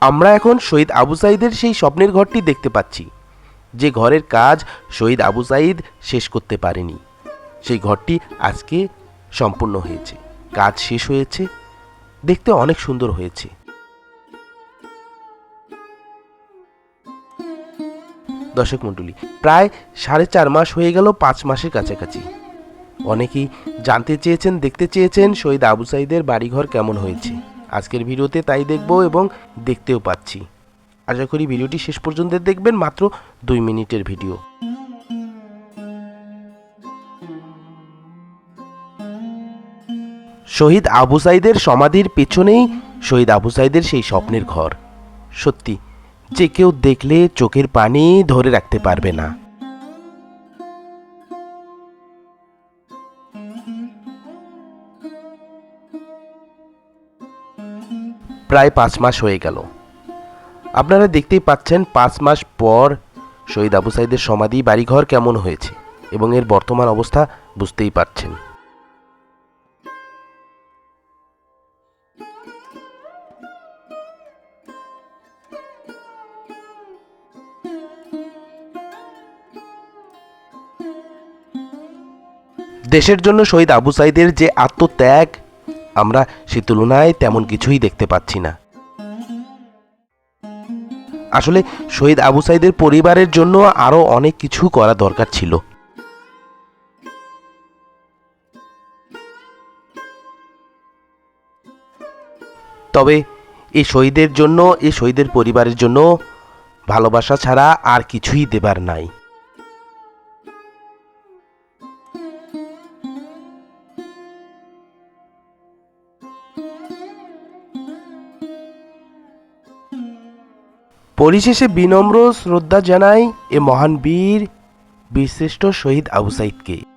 আমরা এখন শহীদ আবু সাইদের সেই স্বপ্নের ঘরটি দেখতে পাচ্ছি। যে ঘরের কাজ শহীদ আবু সাইদ শেষ করতে পারেনি। সেই ঘরটি আজকে সম্পূর্ণ হয়েছে। কাজ শেষ হয়েছে। দেখতে অনেক সুন্দর হয়েছে। দর্শক মণ্ডলী, প্রায় সাড়ে চার মাস হয়ে গেল পাঁচ মাসের কাছাকাছি। অনেকেই জানতে চেয়েছেন, দেখতে চেয়েছেন শহীদ আবু সাইদের বাড়িঘর কেমন হয়েছে। আজকের ভিডিওতে তাই দেখব এবং দেখতেও পাচ্ছি। আশা করি ভিডিওটি শেষ পর্যন্ত দেখবেন মাত্র দুই মিনিটের ভিডিও। শহীদ আবু সাইদের সমাধির পেছনেই শহীদ আবু সাইদের সেই স্বপ্নের ঘর। সত্যি, যে কেউ দেখলে চোখের পানি ধরে রাখতে পারবে না। প্রায় পাঁচ মাস হয়ে গেল। আপনারা দেখতেই পাচ্ছেন পাঁচ মাস পর শহীদ আবু সাইদের সমাধি, বাড়িঘর কেমন হয়েছে এবং এর বর্তমান অবস্থা বুঝতেই পারছেন। দেশের জন্য শহীদ আবু সাইদের যে আত্মত্যাগ আমরা সে তুলনায় তেমন কিছুই দেখতে পাচ্ছি না। আসলে শহীদ আবু সাইদের পরিবারের জন্য আরও অনেক কিছু করা দরকার ছিল। তবে এই শহীদের জন্য এই শহীদের পরিবারের জন্য ভালোবাসা ছাড়া আর কিছুই দেবার নাই। পরিশেষে বিনম্র শ্রদ্ধা জানাই এ মহান বীর বীরশ্রেষ্ঠ শহীদ আবু সাইদকে।